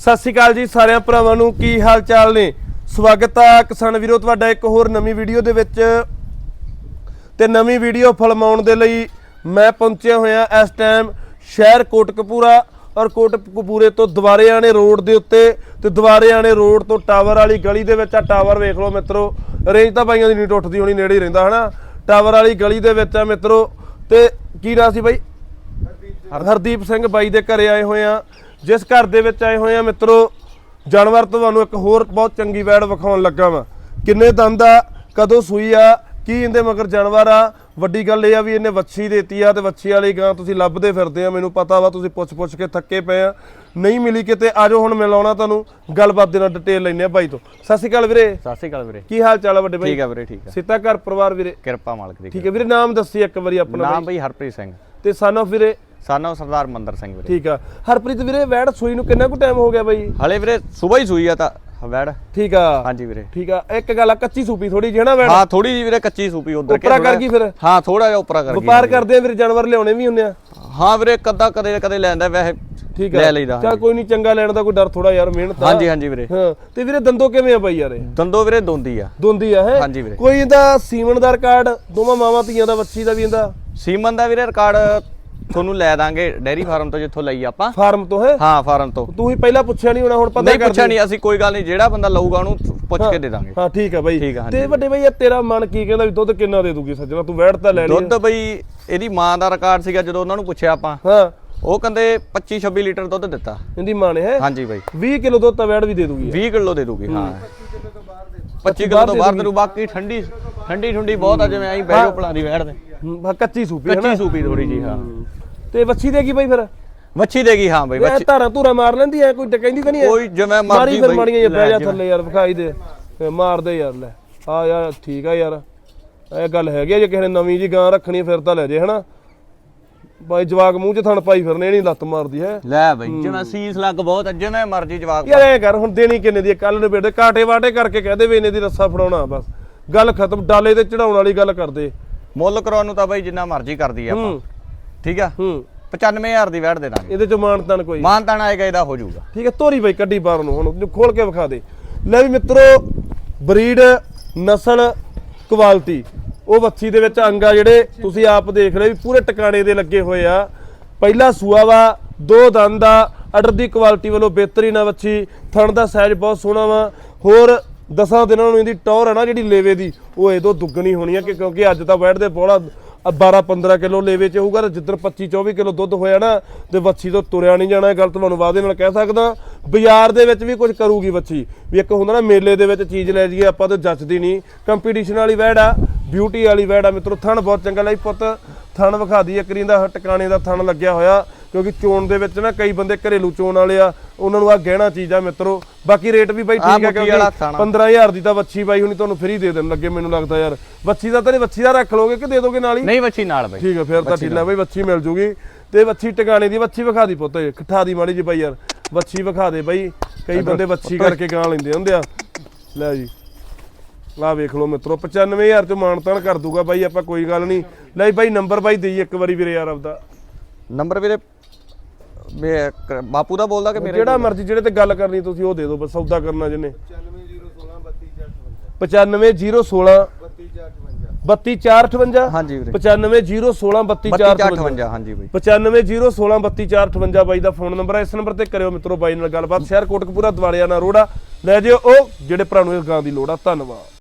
ਸਤਿ ਸ਼੍ਰੀ ਅਕਾਲ ਜੀ ਸਾਰਿਆਂ ਭਰਾਵਾਂ ਨੂੰ ਕੀ ਹਾਲ ਚਾਲ ਨੇ? ਸਵਾਗਤ ਹੈ ਕਿਸਾਨ ਵੀਰੋ ਤੁਹਾਡਾ ਇੱਕ ਹੋਰ ਨਵੀਂ ਵੀਡੀਓ ਦੇ ਵਿੱਚ। ਤੇ ਨਵੀਂ ਵੀਡੀਓ ਫਿਲਮਾਉਣ ਦੇ ਲਈ ਮੈਂ ਪਹੁੰਚਿਆ ਹੋਇਆ ਇਸ ਟਾਈਮ ਸ਼ਹਿਰ ਕੋਟਕਪੂਰਾ ਔਰ ਕੋਟਕਪੂਰੇ ਤੋਂ ਦੁਬਾਰੇ ਆਣੇ ਰੋਡ ਦੇ ਉੱਤੇ ਤੇ ਦੁਬਾਰੇ ਆਣੇ ਰੋਡ ਤੋਂ ਟਾਵਰ ਵਾਲੀ ਗਲੀ ਦੇ ਵਿੱਚ ਆ ਟਾਵਰ ਵੇਖ ਲਓ ਮਿੱਤਰੋ ਰੇਂਜ ਤਾਂ ਬਾਈਆਂ ਦੀ ਨਹੀਂ ਟੁੱਟਦੀ ਹੋਣੀ ਨੇੜੇ ਹੀ ਰਹਿੰਦਾ ਹਨਾ? ਟਾਵਰ ਵਾਲੀ ਗਲੀ ਦੇ ਵਿੱਚ ਆ ਮਿੱਤਰੋ ਤੇ ਕੀ ਨਾਂ ਸੀ ਬਾਈ? ਹਰਦੀਪ ਸਿੰਘ ਬਾਈ ਦੇ ਘਰੇ ਆਏ ਹੋਏ ਆ। ਜਿਸ ਘਰ ਦੇ ਵਿੱਚ ਆਏ ਹੋਏ ਆ ਮਿੱਤਰੋ ਜਾਨਵਰ ਤੁਹਾਨੂੰ ਇੱਕ ਹੋਰ ਬਹੁਤ ਚੰਗੀ ਵੈੜ ਵਿਖਾਉਣ ਲੱਗਾ ਵਾਂ। ਕਿੰਨੇ ਦੰਦ ਆ ਕਦੋਂ ਸੂਈ ਆ ਕੀ ਇਹਦੇ ਮਗਰ ਜਾਨਵਰ ਆ? ਵੱਡੀ ਗੱਲ ਇਹ ਆ ਵੀ ਇਹਨੇ ਵੱਛੀ ਦੇਤੀ ਆ ਤੇ ਵੱਛੀ ਵਾਲੀ ਗਾਂ ਤੁਸੀਂ ਲੱਭਦੇ ਫਿਰਦੇ ਆ ਮੈਨੂੰ ਪਤਾ ਵਾ ਤੁਸੀਂ ਪੁੱਛ ਪੁੱਛ ਕੇ ਥੱਕੇ ਪਏ ਆ। ਨਹੀਂ ਮਿਲੀ ਕਿਤੇ ਆਜੋ ਹੁਣ ਮਿਲਾਉਣਾ ਤੁਹਾਨੂੰ ਗੱਲਬਾਤ ਦੇ ਨਾਲ ਡਿਟੇਲ ਲੈਣੇ ਆ ਬਾਈ ਤੋਂ। ਸਤਿ ਸ਼੍ਰੀ ਅਕਾਲ ਵੀਰੇ। ਸਤਿ ਸ਼੍ਰੀ ਅਕਾਲ ਵੀਰੇ। ਕੀ ਹਾਲ ਚਾਲ ਆ ਵੱਡੇ ਬਾਈ? ਠੀਕ ਆ ਵੀਰੇ ਠੀਕ ਆ। ਸਿੱਤਾ ਘਰ ਪਰਿਵਾਰ ਵੀਰੇ। ਕਿਰਪਾ ਮਾਲਕ ਦੀ ਠੀਕ ਹੈ ਵੀਰੇ ਨਾਮ ਦੱਸੀ ਇੱਕ ਵਾਰੀ ਆਪਣਾ ਨਾਮ ਬਈ। ਹਰਪ੍ਰੀਤ ਸਿੰਘ। ਤੇ ਸਨ ਆਫ ਵੀਰੇ ਸਾਨੋ ਸਰਦਾਰ ਮੰਦਰ ਸਿੰਘ ਵੀਰੇ। ਠੀਕ ਆ। ਹਰਪ੍ਰੀਤ ਵੀਰੇ ਵੈੜ ਸੂਈ ਨੂੰ ਕਿੰਨਾ ਕੁ ਟਾਈਮ ਹੋ ਗਿਆ ਬਾਈ? ਹਲੇ ਵੀਰੇ ਸਵੇਰ ਹੀ ਸੂਈ ਆ ਤਾਂ ਵੈੜ। ਠੀਕ ਆ। ਹਾਂਜੀ ਵੀਰੇ। ਠੀਕ ਆ। ਇੱਕ ਗੱਲ ਆ ਕੱਚੀ ਸੂਪੀ ਥੋੜੀ ਜਿਹੀ ਨਾ ਵੈੜ? ਹਾਂ ਥੋੜੀ ਜੀ ਵੀਰੇ ਕੱਚੀ ਸੂਪੀ ਉਧਰ ਉੱਪਰਾ ਕਰ ਗਈ ਫਿਰ? ਹਾਂ ਥੋੜਾ ਜਿਹਾ ਉੱਪਰਾ ਕਰ ਗਈ ਵਪਾਰ ਕਰਦੇ ਆ ਵੀਰੇ ਜਾਨਵਰ ਲਿਆਉਣੇ ਵੀ ਹੁੰਦੇ ਆ। ਹਾਂ ਵੀਰੇ ਕਦਾ ਕਦੇ ਕਦੇ ਲੈਂਦਾ ਵੈਸੇ ਠੀਕ ਆ। ਲੈ ਲਈਦਾ ਚਲ ਕੋਈ ਨਹੀਂ ਚੰਗਾ ਲੈਣ ਦਾ ਕੋਈ ਡਰ ਥੋੜਾ ਯਾਰ ਮਿਹਨਤ ਆ। ਹਾਂਜੀ ਹਾਂਜੀ ਵੀਰੇ। ਹਾਂ ਤੇ ਵੀਰੇ ਦੰਦੋ ਕਿਵੇਂ ਆ ਬਾਈ ਯਾਰ ਇਹ? ਦੰਦੋ ਵੀਰੇ ਦੋਂਦੀ ਆ। ਦੋਂਦੀ ਆ ਹੈ? ਹਾਂਜੀ ਵੀਰੇ। ਕੋਈ ਇਹਦਾ ਸੀਮਨ ਦਾ ਰਿਕਾਰਡ ਦੋਵਾਂ ਮਾਵਾਂ ਧੀਆਂ ਦਾ ਬੱਚੀ ਦਾ ਵੀ ਇਹਦਾ? ਸੀਮਨ ਦਾ ਵੀਰੇ ਰਿਕਾਰਡ ਤੁਹਾਨੂੰ ਲੈ ਦਾਂਗੇ ਡੈਰੀ ਫਾਰਮ ਤੋਂ ਜਿੱਥੋਂ ਲਈ ਆਪਾਂ। ਫਾਰਮ ਤੋਂ ਹੈ? ਹਾਂ ਫਾਰਮ ਤੋਂ। ਤੂੰ ਹੀ ਪਹਿਲਾਂ ਪੁੱਛਿਆ ਨਹੀਂ ਹੋਣਾ ਹੁਣ ਪਤਾ ਨਹੀਂ ਕਰ ਪੁੱਛਿਆ ਨਹੀਂ ਅਸੀਂ ਕੋਈ ਗੱਲ ਨਹੀਂ ਜਿਹੜਾ ਬੰਦਾ ਲਊਗਾ ਉਹਨੂੰ ਪੁੱਛ ਕੇ ਦੇ ਦਾਂਗੇ। ਹਾਂ ਠੀਕ ਆ ਬਾਈ। ਤੇ ਵੱਡੇ ਬਾਈ ਇਹ ਤੇਰਾ ਮਨ ਕੀ ਕਹਿੰਦਾ ਵੀ ਦੁੱਧ ਕਿੰਨਾ ਦੇ ਦੂਗੀ ਸੱਜਣਾ? ਤੂੰ ਵੈੜ ਤਾਂ ਲੈ ਲਈ ਦੁੱਧ ਬਈ ਇਹਦੀ ਮਾਂ ਦਾ ਰਿਕਾਰਡ ਸੀਗਾ ਜਦੋਂ ਉਹਨਾਂ ਨੂੰ ਪੁੱਛਿਆ ਆਪਾਂ। ਹਾਂ। ਉਹ ਕਹਿੰਦੇ 25 26 ਲੀਟਰ ਦੁੱਧ ਦਿੱਤਾ। ਇਹਦੀ ਮਾਂ ਨੇ ਹੈ? ਹਾਂਜੀ ਬਾਈ। 20 ਕਿਲੋ ਦੁੱਧ ਤਾਂ ਵੈੜ ਵੀ ਦੇ ਦੂਗੀ। 20 ਕਿਲੋ ਦੇ ਦੂਗੀ ਹਾਂ। 25 ਕਿਲੋ ਤੋਂ ਬਾਹਰ ਦੇ ਬਾਕੀ ਠੰਡੀ ਠੰਡੀ ਠੰਡੀ ਬਹੁਤ ਆ ਜਿਵੇਂ ਐਂ ਬੈਜੋ ਪਲਾਂ ਦੀ ਵੈੜ ਦੇ। ਕੱਚੀ ਸੂਪੀ ਹੈ ਨਾ ਕੱਚੀ ਸੂਪੀ ਥੋੜੀ ਜੀ ਹਾਂ। ਤੇ ਵੱਛੀ ਦੇਗੀ ਬਾਈ ਫਿਰ? ਮੱਛੀ ਦੇਗੀ ਹਾਂ ਬਾਈ ਮੱਛੀ ਧਾਰਾਂ ਧੂਰਾ ਮਾਰ ਲੈਂਦੀ ਐ ਕੋਈ ਕਹਿੰਦੀ ਤਾਂ ਨਹੀਂ ਕੋਈ ਜਿਵੇਂ ਮਾਰੀ ਮਰਜ਼ੀ ਫਿਰ ਮਾੜੀਆਂ ਜਿਹਾ ਲੈ ਬਹਿ ਜਾ ਥੱਲੇ ਯਾਰ ਵਿਖਾਈ ਦੇ। ਤੇ ਮਾਰ ਦੇ ਯਾਰ ਲੈ। ਆ ਯਾਰ ਠੀਕ ਆ ਯਾਰ। ਇਹ ਗੱਲ ਹੈਗੀ ਜੇ ਕਿਸੇ ਨੇ ਨਵੀਂ ਜੀ ਗਾਂ ਰੱਖਣੀ ਫਿਰ ਤਾਂ ਲੈ ਜੇ ਹਨਾ? ਬਾਈ ਜਵਾਕ ਮੂੰਹ 'ਚ ਥਣ ਪਾਈ ਫਿਰਨੇ ਨਹੀਂ ਲੱਤ ਮਾਰਦੀ ਹੈ ਲੈ ਬਾਈ ਜਿਵੇਂ ਸੀਸ ਲੱਗ ਬਹੁਤ ਜਿਵੇਂ ਮਰਜ਼ੀ ਜਵਾਬ ਯਾਰ ਐ ਕਰ ਹੁਣ ਦੇਣੀ ਕਿੰਨੇ ਦੀ ਕੱਲ ਨੂੰ ਬੇਟੇ ਕਾਟੇ ਵਾਟੇ ਕਰਕੇ ਕਹਦੇ ਵੀ ਇਹਨੇ ਦੀ ਰੱਸਾ ਫੜਾਉਣਾ ਬਸ। ਗੱਲ ਖਤਮ ਡਾਲੇ ਤੇ ਚੜਾਉਣ ਵਾਲੀ ਗੱਲ ਕਰਦੇ। ਮੁੱਲ ਕਰਾਉਣ ਨੂੰ ਤਾਂ ਬਾਈ ਜਿੰਨਾ ਮਰਜ਼ੀ ਕਰਦੀ ਆ ਆਪਾਂ। ਠੀਕ ਆ? ਹੂੰ। 95000 ਦੀ ਵੈੜ ਦੇ ਦਾਂਗੇ। ਇਹਦੇ ਚ ਮਾਨਤਨ ਕੋਈ? ਮਾਨ ਤਾਣਾ ਆਏਗਾ ਇਹਦਾ ਹੋ ਜਾਊਗਾ। ਠੀਕ ਹੈ ਤੋਰੀ ਬਾਈ ਕੱਢੀ ਬਾਹਰ ਨੂੰ ਹੁਣ ਖੋਲ ਕੇ ਵਿਖਾ ਦੇ। ਲੈ ਵੀ ਮਿੱਤਰੋ ਬਰੀਡ ਨਸਲ ਕੁਆਲਿਟੀ ਉਹ ਵੱਛੀ ਦੇ ਵਿੱਚ ਅੰਗਾ ਜਿਹੜੇ ਤੁਸੀਂ ਆਪ ਦੇਖ ਰਹੇ ਵੀ ਪੂਰੇ ਟਿਕਾਣੇ ਦੇ ਲੱਗੇ ਹੋਏ ਆ। ਪਹਿਲਾ ਸੂਆ ਵਾ ਦੋ ਦੰਦ ਆ ਅਡਰ ਦੀ ਕੁਆਲਿਟੀ ਵੱਲੋਂ ਬਿਹਤਰੀਨ ਆ ਵੱਛੀ ਥਣ ਦਾ ਸਾਈਜ਼ ਬਹੁਤ ਸੋਹਣਾ ਵਾ। ਹੋਰ ਦਸਾਂ ਦਿਨਾਂ ਨੂੰ ਇਹਦੀ ਟੌਰ ਹੈ ਨਾ ਜਿਹੜੀ ਲੇਵੇ ਦੀ ਉਹ ਇਹਦੋਂ ਦੁੱਗਣੀ ਹੋਣੀ ਆ ਕਿ ਕਿਉਂਕਿ ਅੱਜ ਤਾਂ ਬੈਠਦੇ ਬੋਲਾ 12 15 ਕਿਲੋ ਲੇਵੇ ਚ ਹੋਊਗਾ ਤੇ ਜਿੱਦਣ 25 24 ਕਿਲੋ ਦੁੱਧ ਹੋਇਆ ਨਾ ਤੇ ਵੱਛੀ ਤੋਂ ਤੁਰਿਆ ਨਹੀਂ ਜਾਣਾ, ਇਹ ਗੱਲ ਤੁਹਾਨੂੰ ਵਾਅਦੇ ਨਾਲ ਕਹਿ ਸਕਦਾ। ਬਾਜ਼ਾਰ ਦੇ ਵਿੱਚ ਵੀ ਕੁਝ ਕਰੂਗੀ ਵੱਛੀ। ਵੀ ਇੱਕ ਹੁੰਦਾ ਨਾ ਮੇਲੇ ਦੇ ਵਿੱਚ ਚੀਜ਼ ਲੈ ਜਾਈਏ, ਆਪਾਂ ਤਾਂ ਜੱਚਦੀ ਨਹੀਂ। ਕੰਪੀਟੀਸ਼ਨ ਵਾਲੀ ਵੈੜ ਆ ਬਿਊਟੀ ਵਾਲੀ ਵੈੜ ਆ। ਮਿੱਤਰੋ, ਥਣ ਬਹੁਤ ਚੰਗਾ ਲਈ ਪੁੱਤ। ਥਣ ਵਿਖਾ ਦੀ ਇੱਕ ਦਾ ਟਿਕਾਣੇ ਦਾ ਥਣ ਲੱਗਿਆ ਹੋਇਆ। ਕਿਉਂਕਿ ਚੋਣ ਦੇ ਵਿੱਚ ਨਾ ਕਈ ਬੰਦੇ ਘਰੇਲੂ ਚੋਣ ਵਾਲੇ ਆ ਉਹਨਾਂ ਨੂੰ ਆ ਗਹਿਣਾ ਚੀਜ਼ ਆ ਮਿੱਤਰੋ। ਬਾਕੀ ਰੇਟ ਵੀ ਬਾਈ ਠੀਕ ਆ ਵਾਲਾ ਕਿਉਂਕਿ ਥਣ। 15000 ਦੀ ਤਾਂ ਵੱਛੀ ਬਾਈ ਹੁਣੀ ਤੁਹਾਨੂੰ ਫ੍ਰੀ ਦੇ ਦੇਣ ਲੱਗੇ ਮੈਨੂੰ ਲੱਗਦਾ ਯਾਰ। ਵੱਛੀ ਦਾ ਤਾਂ ਨਹੀਂ ਵੱਛੀ ਦਾ ਰੱਖ ਲਓਗੇ ਕਿ ਦੇ ਦੋਗੇ ਨਾਲ ਹੀ? ਨਹੀਂ ਬੱਚੀ ਨਾਲ ਬਾਈ। ਠੀਕ ਹੈ ਫਿਰ ਤਾਂ ਠੀਕ ਹੈ ਬਈ ਵੱਛੀ ਮਿਲ ਜੂਗੀ। ਤੇ ਵੱਛੀ ਟਿਕਾਣੇ ਦੀ ਵੱਛੀ ਵਿਖਾ ਦੀ ਪੁੱਤ ਖੱਠਾ ਦੀ ਮਾੜੀ ਜੀ ਬਾਈ ਯਾਰ। ਵੱਛੀ ਵਿਖਾ ਦੇ ਬਾਈ। ਕਈ ਬੰਦੇ ਵੱਛੀ ਕਰਕੇ ਗਾਂ ਲੈਂਦੇ ਹੁੰਦੇ ਆ। ਲੈ ਜੀ। ਆਹ ਵੇਖ ਲਓ ਮਿੱਤਰੋ 95000 ਚ ਮਾਨਤਾਨ ਕਰ ਦੂਗਾ ਬਾਈ ਆਪਾਂ ਕੋਈ ਗੱਲ ਨਹੀਂ। ਲੈ ਬਾਈ ਨੰਬਰ ਬਾਈ ਦੇਈ ਇੱਕ ਵਾਰੀ ਵੀਰੇ ਯਾਰ ਆਪਦਾ। ਨੰਬਰ ਵੀਰੇ ਮੈਂ ਕ- ਬਾਪੂ ਦਾ ਬੋਲਦਾ ਕਿ ਮੇਰੇ ਜਿਹੜਾ ਮਰਜ਼ੀ ਜਿਹੜੇ ਤੇ ਗੱਲ ਕਰਨੀ ਤੁਸੀਂ ਉਹ ਦੇ ਦਿਓ ਬਸ ਸੌਦਾ ਕਰਨਾ ਜਿਹਨੇ। 95016 32458 ਹਾਂਜੀ ਵੀਰੇ। 95016 32458 ਹਾਂਜੀ ਬਾਈ 9501 32458 ਬਾਈ ਦਾ ਫੋਨ ਨੰਬਰ ਹੈ ਇਸ ਨੰਬਰ ਤੇ ਕਰਿਓ ਮਿੱਤਰੋ ਬਾਈ ਨਾਲ ਗੱਲਬਾਤ। ਸ਼ਹਿਰ ਕੋਟਕਪੂਰਾ ਦਿਵਾਲਿਆ ਨਾਲ ਰੋੜਾ। ਲੈ ਜਿਓ ਉਹ ਜਿਹੜੇ ਭਰਾ ਨੂੰ ਇਸ ਗਾਂ ਦੀ ਲੋੜ ਆ ਧੰਨਵਾਦ।